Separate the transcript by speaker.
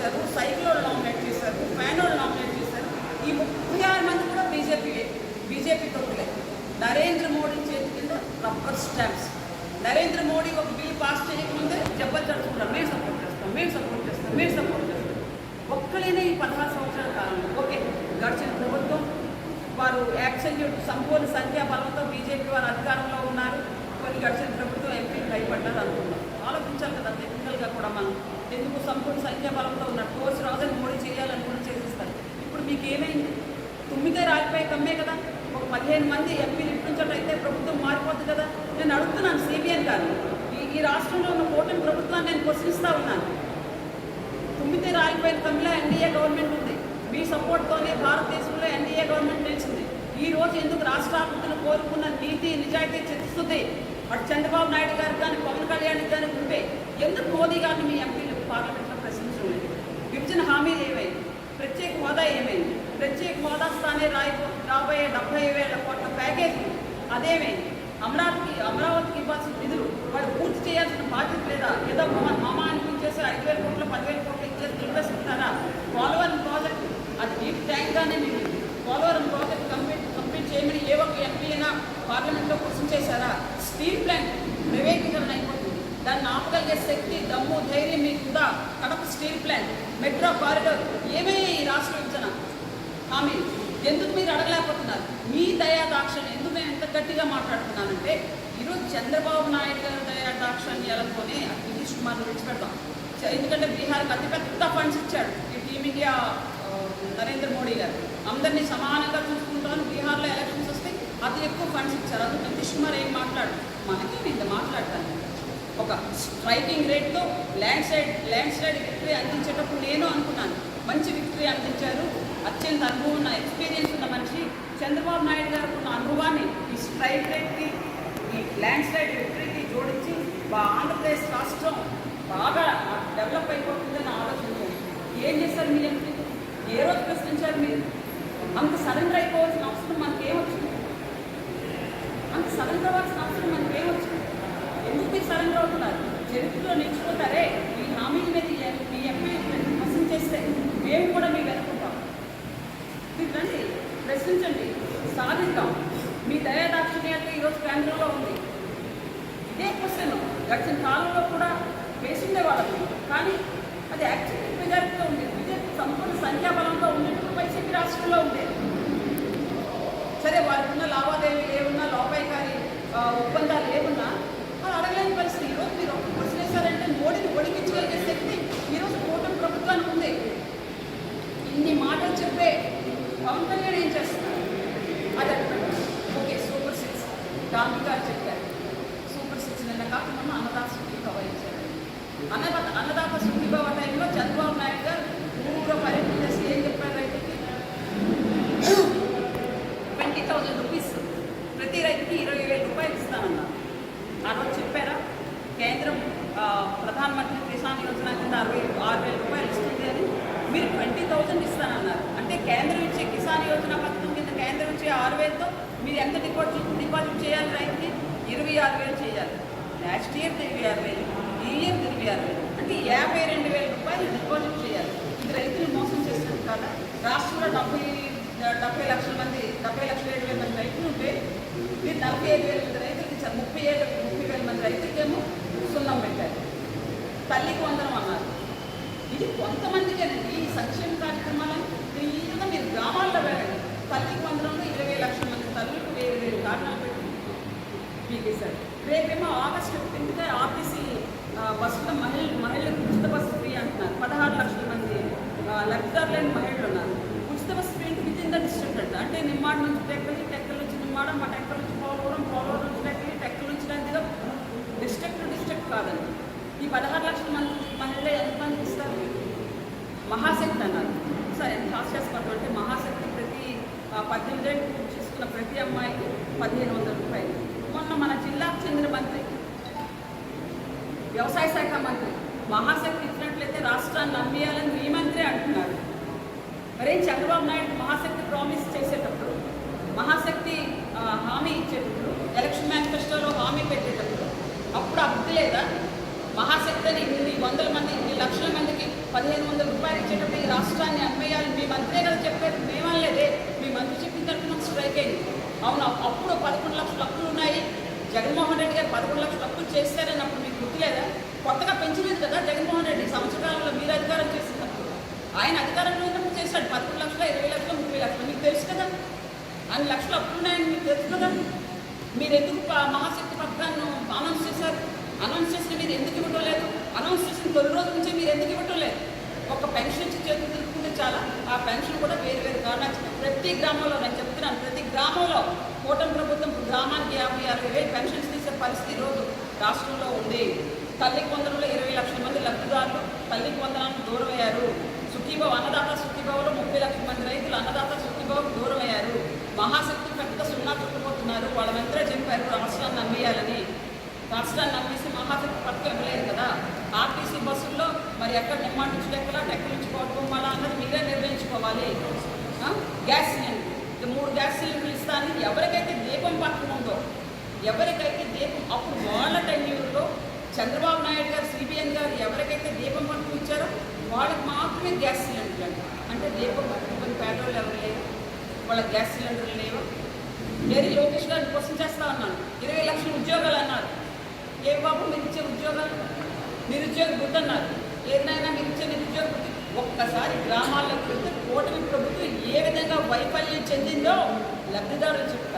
Speaker 1: చేశారు సైక్లో నామినేట్ చేశారు ఫ్యాన్ నామినేట్ చేశారు. ఈ ముప్పై ఆరు మంది కూడా బీజేపీ బీజేపీ తోటలే నరేంద్ర మోడీ చేతి కింద రబ్బర్ స్టాంప్స్. నరేంద్ర మోడీ ఒక బిల్ పాస్ చేయకముందే జబ్బలుకుంటారు మేము సపోర్ట్ చేస్తాం మేము సపోర్ట్ చేస్తాం మేము సపోర్ట్ చేస్తాం. ఒక్కలేనే ఈ పదహారు సంవత్సరాల కాలంలో. ఓకే గడిచిన ప్రభుత్వం వారు యాక్షన్ సంపూర్ణ సంఖ్యా బలంతో బీజేపీ వారు అధికారంలో ఉన్నారు. కొన్ని గడిచిన ప్రభుత్వం ఎంపీ భయపడ్డారు అనుకుంటున్నారు ఆలోచించాలి కదా టెక్నికల్గా కూడా మనం. ఎందుకు సంపూర్ణ సంఖ్యాబలంతో ఉన్నారు కోర్సు రాజని మోడీ చేయాలని కూడా చేసేస్తారు. ఇప్పుడు మీకు ఏమైంది? తుమ్మితే రాలిపోయే కమ్మే కదా? ఒక పదిహేను మంది ఎంపీలు ఇప్పించటైతే ప్రభుత్వం మారిపోతుంది కదా? నేను అడుగుతున్నాను సిబిఎన్ గారు ఈ ఈ రాష్ట్రంలో ఉన్న కూటమి ప్రభుత్వాన్ని నేను ప్రశ్నిస్తా ఉన్నాను. తుమ్మితే రాలిపోయిన కమ్మిలో ఎన్డీఏ గవర్నమెంట్ ఉంది. మీ సపోర్ట్తోనే భారతదేశంలో ఎన్డీఏ గవర్నమెంట్ నిలిచింది. ఈ రోజు ఎందుకు రాష్ట్రాభివృద్ధిని కోరుకున్న నీతి నిజాయితీ చిత్తుంది అటు చంద్రబాబు నాయుడు గారు కానీ పవన్ కళ్యాణ్ గారికి ఉంటే ఎందుకు మోదీ గారిని మీ ఎంపీలు పార్లమెంట్లో ప్రశ్నించడం లేదు విభజన హామీలు ఏమైంది? ప్రత్యేక హోదా ఏమైంది? ప్రత్యేక హోదా స్థానే రాయి రాబోయే డెబ్బై వేల కోట్ల ప్యాకేజీ అదేమైంది? అమరావతికి అమరావతికి ఇవ్వాల్సిన నిధులు వాళ్ళు పూర్తి చేయాల్సిన బాధ్యత లేదా? ఏదో మా మామ అనిపించేసి ఐదు వేల కోట్లు పదివేల కోట్లు ఇచ్చేసి నిర్వహిస్తున్నారా? పోలవరం ప్రాజెక్ట్ అది డీప్ ట్యాంక్గానే మీరు పోలవరం ప్రాజెక్ట్ కంప్లీట్ కంప్లీట్ చేయమని ఏ ఒక్క ఎంపీ అయినా పార్లమెంట్లో క్వశ్చన్ చేశారా? స్టీల్ ప్లాంట్ ప్రైవేటీకరణ అయిపోతుంది దాన్ని ఆపగలిగే శక్తి దమ్ము ధైర్యం మీకు ఉందా? Kadapa steel plant metro corridor ఏమే ఈ రాష్ట్ర విభజన హామీ. ఎందుకు మీరు అడగలేకపోతున్నారు? మీ దయా దాక్షణ్యం ఎందుకు నేను ఎంత గట్టిగా మాట్లాడుతున్నానంటే ఈరోజు చంద్రబాబు నాయుడు గారి దయా దాక్షణ్యాలతోనే నితీష్ కుమార్ని విడిచిపెడతాం. ఎందుకంటే బీహార్కి అతిపెద్ద ఫండ్స్ ఇచ్చాడు ఈ టీమిండియా నరేంద్ర మోడీ గారు. అందరినీ సమానంగా చూసుకుంటాను బీహార్లో ఎలక్షన్స్ వస్తే అతి ఎక్కువ ఫండ్స్ ఇచ్చారు. అందుకు నితీష్ కుమార్ ఏం మాట్లాడు? మనకి ఇంత మాట్లాడు? ఒక స్ట్రైకింగ్ రేట్తో landslide landslide victory అందించేటప్పుడు నేను అనుకున్నాను. మంచి విక్టరీ అందించారు. అత్యంత అనుభవం ఉన్న ఎక్స్పీరియన్స్ ఉన్న మనిషి చంద్రబాబు నాయుడు గారు ఉన్న అనుభవాన్ని ఈ స్ట్రైక్ రేట్కి ఈ ల్యాండ్ స్లైడ్ విక్టరీకి జోడించి మా ఆంధ్రప్రదేశ్ రాష్ట్రం బాగా డెవలప్ అయిపోతుందని ఆలోచన ఏం చేశారు మీ ఎంపీ ఏ రోజు ప్రశ్నించారు మీరు? అంత సరెండర్ అయిపోవాల్సిన అవసరం మనకేమొచ్చింది అంత సరెండర్ అవ్వాల్సిన అవసరం ఎందుకు ఉంటున్నారు. చరిత్రలో నిలిచిపోతారే మీ హామీల మీద మీ ఎంపీ క్వశ్చన్ చేస్తే మేము కూడా మీ వెనుకుంటాం మీరు రండి ప్రశ్నించండి సాధిద్దాం. మీ దయాదాక్షిణ్యత ఈరోజు కేంద్రంలో ఉంది. ఇదే క్వశ్చన్. గడిచిన కాలంలో కూడా వేసిండే వాళ్ళకి. కానీ అది యాక్చువల్లీ మెజారిటీతో ఉంది. బీజేపీ సంపూర్ణ సంఖ్యాబలంతో ఉండేటప్పుడు వైసీపీ రాష్ట్రంలో ఉండేది సరే వారికి ఉన్న లావాదేవీలు ఏమున్నా లోపాయికారి ఒప్పందాలు ఏమున్నా అది పరిస్థితి. ఈరోజు మీరు ఒక క్వశ్చన్ వేశారంటే మోడీని ఒడిగించగలిగే శక్తి ఈరోజు కూటమి ప్రభుత్వానికి ఉంది. ఇన్ని మాటలు చెప్పే పవన్ కళ్యాణ్ ఏం చేస్తున్నారు? అది ఓకే సూపర్ సిక్స్. గాంధీ గారు చెప్పారు. సూపర్ సిక్స్ నిన్న కాకుండా అన్నదాత సుఖీభావ ఇచ్చారు. అన్నదాత అన్నదాత సుఖీభావ టైంలో చంద్రబాబు నాయుడు గారు ఊరూరు పర్యటన చేసి ఏం చెప్పారు రైతుకి ట్వంటీ థౌజండ్ రూపీస్. ప్రతి రైతుకి ఇరవై వేల రూపాయలు ఇస్తానన్నారు ఆ రోజు చెప్పారా కేంద్రం ఆ, ప్రధానమంత్రి కిసాన్ యోజన కింద అరవై ఆరు వేల రూపాయలు ఇస్తుంది అని మీరు ట్వంటీ థౌజండ్ ఇస్తానన్నారు. అంటే కేంద్రం ఇచ్చే కిసాన్ యోజన పథకం కింద కేంద్రం ఇచ్చే ఆరు వేలతో మీరు ఎంత డిపాజిట్ డిపాజిట్ చేయాలి రైతుకి? ఇరవై ఆరు వేలు చేయాలి. లాస్ట్ ఇయర్ ఇరవై ఆరు వేలు. ఈ ఇయర్ ఇరవై ఆరు వేలు. అంటే యాభై రెండు వేల రూపాయలు డిపాజిట్ చేయాలి. ఇది రైతులు మోసం చేస్తుంది కదా. రాష్ట్రంలో డెబ్బై డెబ్బై లక్షల మంది డెబ్బై లక్షల ఏడు వేల మంది రైతులు ఉంటే మీరు నలభై ఐదు వేల మంది రైతులకి ముప్పై ఏడు ముప్పై వేల మంది రైతులకేమో సున్నం పెట్టారు తల్లికి వందనం అన్నారు. ఇది కొంతమందికేనండి ఈ సంక్షేమ కార్యక్రమాలను క్లియర్గా మీరు గ్రామాల్లో వెళ్ళండి. తల్లికి వందనంలో ఇరవై లక్షల మంది తల్లులకు వేరు వేరు కారణాలు పెట్టి పీకేశారు రేపేమో ఆగస్టు ఫిఫ్టీన్త్గా ఆర్టీసీ ఆ, బస్సులో మహిళ మహిళలకు ఉచిత బస్సు ఫ్రీ అంటున్నారు. పదహారు లక్షల మంది లబ్ధిదారులైన మహిళలు ఉన్నారు. ఉచిత బస్సు ఫ్రీ అంటే విత్ ఇన్ ద డిస్ట్రిక్ట్ అంట. అంటే నిమ్మాడ నుంచి టెక్కలి టెక్కల నుంచి నిమ్మాడ మా టెక్కల నుంచి పోలవరం పోలవరం నుంచి టెక్కలి టెక్కల నుంచి నందిగా డిస్ట్రిక్ట్ డిస్ట్రిక్ట్ కాదండి ఈ పదహారు లక్షల మంది మహిళలు ఎంతమంది ఇస్తారు? మహాశక్తి అన్నారు. సార్ ఎంత హాస్యాస్పదం అంటే మహాశక్తి ప్రతి పద్దెనిమిది ఏళ్ళు ఇస్తున్న ప్రతి అమ్మాయికి పదిహేను వందల రూపాయలు. మొన్న మన జిల్లాకు చెందిన మంత్రి వ్యవసాయ శాఖ మంత్రి మహాశక్తి ఇచ్చినట్లయితే రాష్ట్రాన్ని అమ్మేయాలని మీ మంత్రి అంటున్నారు. మరే చంద్రబాబు నాయుడు మహాశక్తి ప్రామిస్ చేసేటప్పుడు మహాశక్తి హామీ ఇచ్చేటప్పుడు ఎలక్షన్ మేనిఫెస్టోలో హామీ పెట్టేటప్పుడు అప్పుడు అభివృద్ధి లేదా? మహాశక్తిని ఇన్ని వందల మంది ఇన్ని లక్షల మందికి పదిహేను వందల రూపాయలు ఇచ్చేటప్పుడు ఈ రాష్ట్రాన్ని అమ్మేయాలి. మీ మంత్రే కదా చెప్పారు మేమనలేదే. మీ మంత్రి చెప్పిన తర్వాత మాకు స్ట్రైక్ అయింది. అవును? అప్పుడు పదకొండు లక్షల అప్పులు ఉన్నాయి. జగన్మోహన్ రెడ్డి గారు పదకొండు లక్షల అప్పులు చేశారని అప్పుడు మీకు గుర్తులేదా కొత్తగా పెంచలేదు కదా జగన్మోహన్ రెడ్డి. సంవత్సరాలలో మీరు అధికారం చేసినప్పుడు. ఆయన అధికారంలో ఉన్నప్పుడు చేశాడు. పదకొండు లక్షల ఇరవై లక్షల ముప్పై లక్షలు. మీకు తెలుసు కదా? అన్ని లక్షలు అప్పులున్నాయని మీకు తెలుసు కదా? మీరు ఎందుకు ప- మహాశక్తి పథకాన్ని అనౌన్స్ చేశారు? అనౌన్స్ చేసిన మీరు ఎందుకు ఇవ్వటం లేదు? అనౌన్స్ చేసిన తొలి రోజు నుంచి మీరు ఎందుకు ఇవ్వటం లేదు? ఒక పెన్షన్ ఇచ్చి చేతులు తిరుగుతుంటే చాలా. ఆ పెన్షన్ కూడా వేరు వేరు కారణాలు ప్రతి గ్రామంలో నేను చెప్తున్నాను ప్రతి గ్రామంలో కూటమి ప్రభుత్వం గ్రామానికి యాభై అరవై వేలు పెన్షన్స్ తీసే పరిస్థితి రోజు రాష్ట్రంలో ఉంది. తల్లి కొందరులో ఇరవై లక్షల మంది లబ్ధిదారులు తల్లి కొందరానికి దూరం అయ్యారు సుఖీభావ అన్నదాత సుఖీభావలో ముప్పై లక్షల మంది రైతులు అన్నదాత సుఖీభావకు దూరం అయ్యారు మహాశక్తి పెద్ద సున్నా చుట్టుపోతున్నారు వాళ్ళ వెంటనే చెప్పారు రాష్ట్రాన్ని నమ్మేయాలని. రాష్ట్రాన్ని నమ్మేసి మహాశక్తి పట్టుకు ఇవ్వలేదు కదా. ఆర్టీసీ బస్సుల్లో మరి ఎక్కడ నిమ్మాటి నుంచి ఎక్కలా ఎక్కడి నుంచి అన్నది మీరే నిర్ణయించుకోవాలి. Gas cylinder. మూడు గ్యాస్ సిలిండర్లు ఇస్తాను ఎవరికైతే దీపం పక్కన ఉందో ఎవరికైతే దీపం అప్పుడు వాళ్ళ టెన్యూర్లో చంద్రబాబు నాయుడు గారు సిబిఎన్ గారు ఎవరికైతే దీపం పట్టుకు ఇచ్చారో వాళ్ళకి మాత్రమే గ్యాస్ సిలిండర్లు అండి అంటే దీపం పట్టుకుని పేదవాళ్ళు ఎవరు లేరు? వాళ్ళ గ్యాస్ సిలిండర్లు లేవు? నేను లోకేష్ గారిని క్వశ్చన్ చేస్తా ఉన్నాను. ఇరవై లక్షల ఉద్యోగాలు నిరుద్యోగం నిరుద్యోగ గుర్తు అన్నారు ఏదైనా మీరు ఇచ్చే నిరుద్యోగ గుర్తు ఒక్కసారి గ్రామాల్లోకి వెళ్తే కూటమి ప్రభుత్వం ఏ విధంగా వైఫల్యం చెందిందో లబ్ధిదారులు చెప్తారు